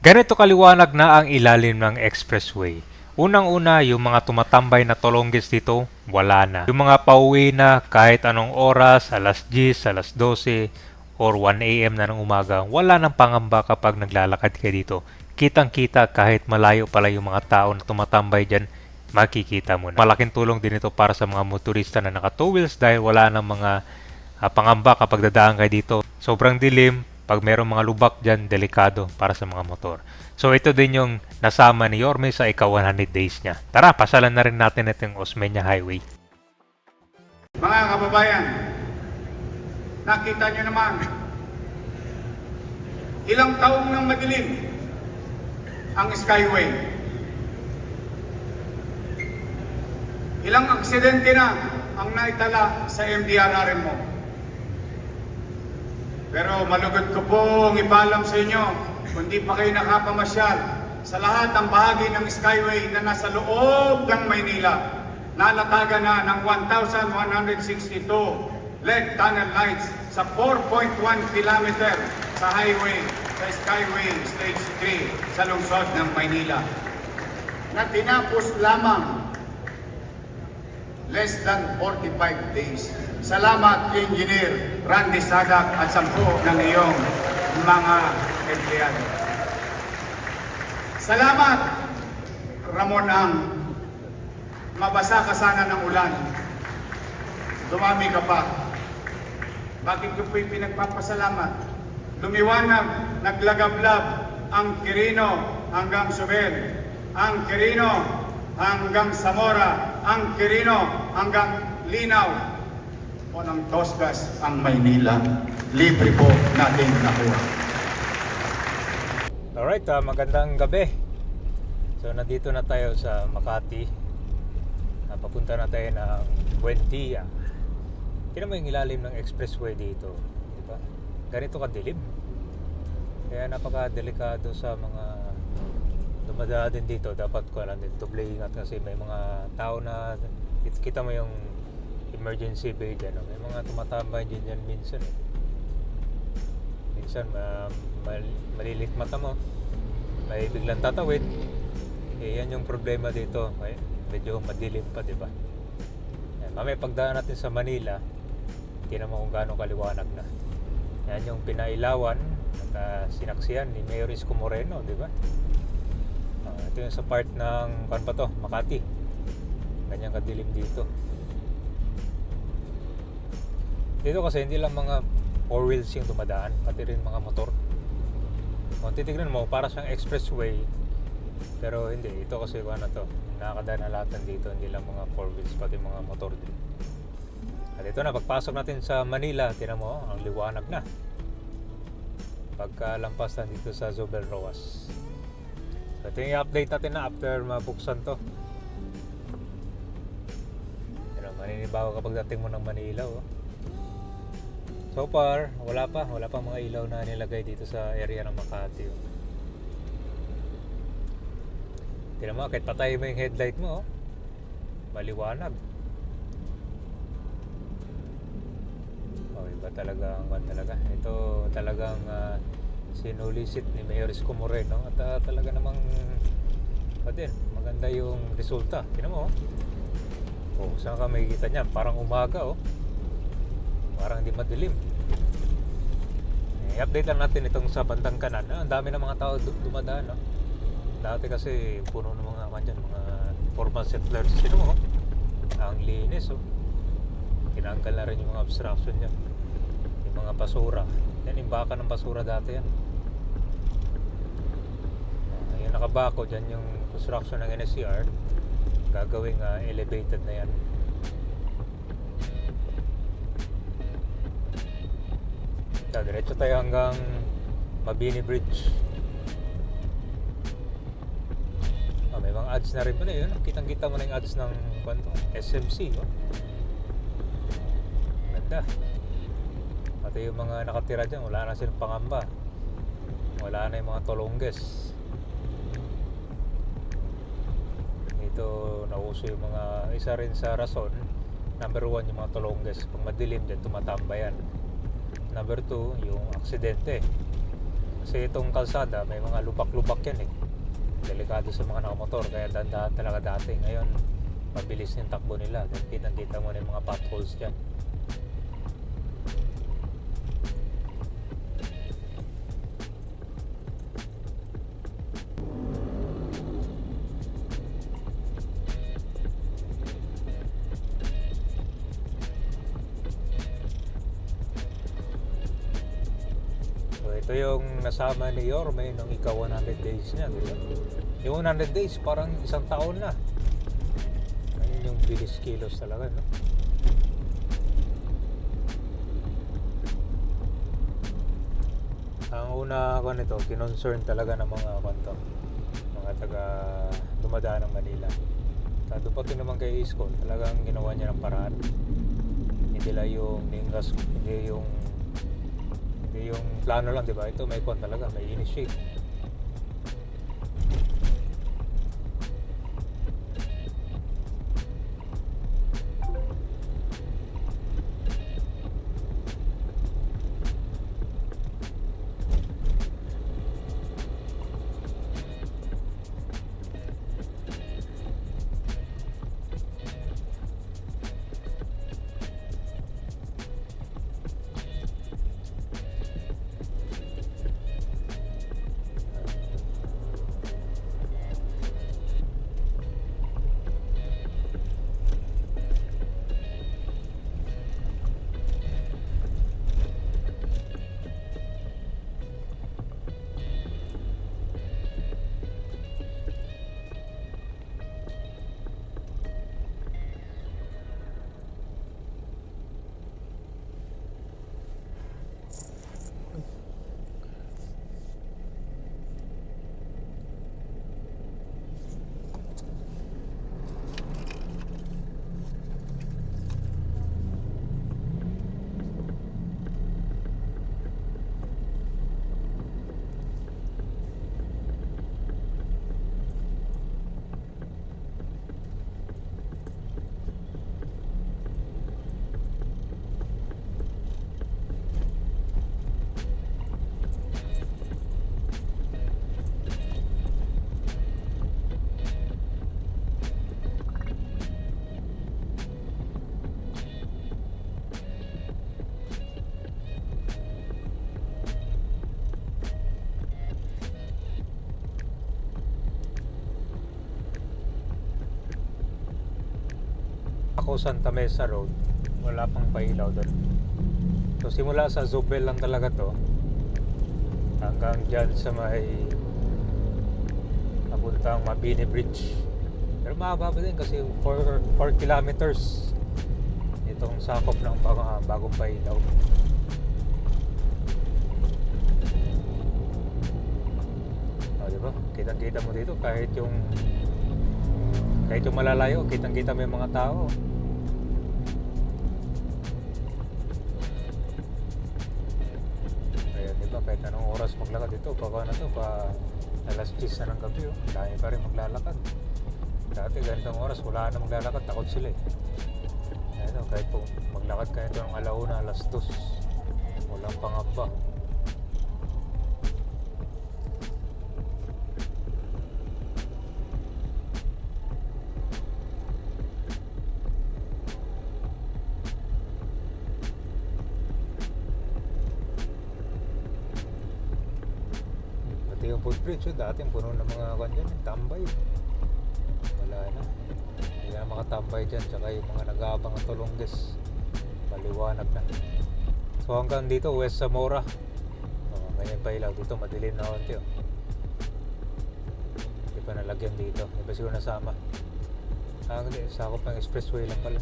Ganito kaliwanag na ang ilalim ng expressway. Unang-una, yung mga tumatambay na tolonggis dito, wala na. Yung mga pauwi na kahit anong oras, alas 10, alas 12, or 1 a.m. na ng umaga, wala nang pangamba kapag naglalakad ka dito. Kitang-kita kahit malayo pala yung mga tao na tumatambay dyan, makikita mo na. Malaking tulong din ito para sa mga motorista na naka two wheels dahil wala nang mga ah, pangamba kapag dadaan kayo dito. Sobrang dilim, pag merong mga lubak dyan, delikado para sa mga motor. So ito din yung nasama ni Yorme sa ika-100 days niya. Tara, pasalan na rin natin itong Osmeña Highway. Mga kababayan, nakita nyo naman, ilang taong nang madilim ang Skyway. Ilang aksidente na ang naitala sa MDRRM mo. Pero malugod ko pong ipalam sa inyo, kung di pa kayo nakapamasyal sa lahat ng bahagi ng Skyway na nasa loob ng Maynila, nalatagan na ng 1,162 LED tunnel lights sa 4.1 kilometer sa highway sa Skyway Stage 3 sa lungsod ng Maynila na tinapos lamang less than 45 days. Salamat, Engineer Randy Sadak at sampu ng iyong mga empleyado. Salamat, Ramon Ang. Mabasa ka sana ng ulan. Dumami ka pa. Bakit ko po'y pinagpapasalamat? Lumiwanag, naglagablab ang Quirino hanggang Subel, ang Quirino hanggang Zamora, ang Quirino hanggang Linaw, o ng Tosgas ang Maynila. Libre po natin nakuha. Alright, ah, magandang gabi. So nandito na tayo sa Makati. Ah, papunta na tayo ng Buendia. Tingnan mo yung ilalim ng expressway dito. Di ba? Ganito kadilim. Kaya napaka-delikado sa mga dumadaan din dito. Dapat ko lang din doble ingat kasi may mga tao na kita mo yung emergency bay dyan. no? May mga tumatambay din dyan minsan. Eh. Minsan ma mal- malilit mata mo. May biglang tatawid. Eh, yan yung problema dito. May, medyo madilim pa, di ba? Mamaya pagdaan natin sa Manila, tingnan mo kung gaano kaliwanag na. Yan yung pinailawan at ah, sinaksiyan ni Mayor Isko Moreno, di ba? Ah, ito yung sa part ng, kan pa to, Makati. Ganyan kadilim dito. Dito kasi hindi lang mga four wheels yung dumadaan, pati rin mga motor. Kung titignan mo, para siyang expressway, pero hindi, ito kasi ano to, nakakadaan na lahat dito, hindi lang mga four wheels, pati mga motor din. At ito na, pagpasok natin sa Manila, tinan mo, ang liwanag na. Pagkalampas na dito sa Zobel Roas. So ito yung update natin na after mabuksan to. Ang maninibago kapag dating mo ng Manila, oh. So far, wala pa. Wala pa mga ilaw na nilagay dito sa area ng Makati. Tignan mo, kahit patay mo yung headlight mo, oh. maliwanag. Oh, iba talaga ang kwan talaga. Ito talagang ah, sinulisit ni Mayor Isko Moreno at ah, talaga namang pa din, maganda yung resulta. Tignan mo, oh. Oh, saan ka makikita niyan? Parang umaga, oh. Parang hindi madilim. Eh, update lang natin itong sa bandang kanan. Ah, ang dami ng mga tao du- dumadaan. No? Dati kasi puno ng mga man dyan, mga formal settlers. Sino mo? Ang linis. Oh. Tinanggal na rin yung mga obstruction dyan. Yung mga basura. Yan, imbaka ng basura dati yan. Ah, yung nakabako dyan yung construction ng NSCR. Gagawing ah, elevated na yan. Diretso tayo hanggang Mabini Bridge. Oh, may mga ads na rin pala yun. Kitang-kita mo na yung ads ng kwanto, SMC. Oh. Ganda. Pati yung mga nakatira dyan, wala na silang pangamba. Wala na yung mga tolongges. Dito nauso yung mga, isa rin sa rason, number one yung mga tolongges. Pag madilim din, tumatambayan. Number two, yung aksidente. Kasi itong kalsada, may mga lubak-lubak yan eh. Delikado sa mga nakamotor, kaya dandahan talaga dati. Ngayon, mabilis yung takbo nila. Kitang-kita mo na yung mga potholes dyan. Ito yung nasama ni Yorme nung ika 100 days niya, di ba? Yung 100 days parang isang taon na. Ayun yung bilis kilos talaga, no? Ang una ko nito, kinonsern talaga ng mga kanto, mga taga dumadaan ng Manila. Sa dumating naman kay Isko, talagang ginawa niya ng paraan. Hindi lang yung ningas, hindi yung hindi yung plano lang, di ba? Ito may kwan talaga, may initiate. Ako Santa Mesa Road, wala pang pailaw doon. So simula sa Zubel lang talaga to. Hanggang dyan sa may papuntang Mabini Bridge. Pero mahaba pa din kasi 4, 4 kilometers itong sakop ng bagong, bagong pailaw. O, di ba? Kitang-kita mo dito kahit yung kahit yung malalayo, kitang-kita yung mga tao. Ayan, di ba? Kahit anong oras maglakad dito, pa na to, pa alas 10 na ng gabi, oh. Dami pa rin maglalakad. Dati ganitong oras, wala na maglalakad, takot sila eh. Ayan, oh, kahit kung maglakad ka nito ng alauna, alas 2, walang pangamba. Footbridge, oh, dati puno ng mga kwan dyan, tambay. Wala na. Hindi na makatambay dyan, tsaka yung mga nag-aabang ng tulongges. Maliwanag na. So hanggang dito, West Zamora. Oh, ganyan pa ilaw dito, madilim na konti. Oh. Hindi pa nalagyan dito. Hindi pa siguro nasama. Ah. Sakop ng expressway lang pala.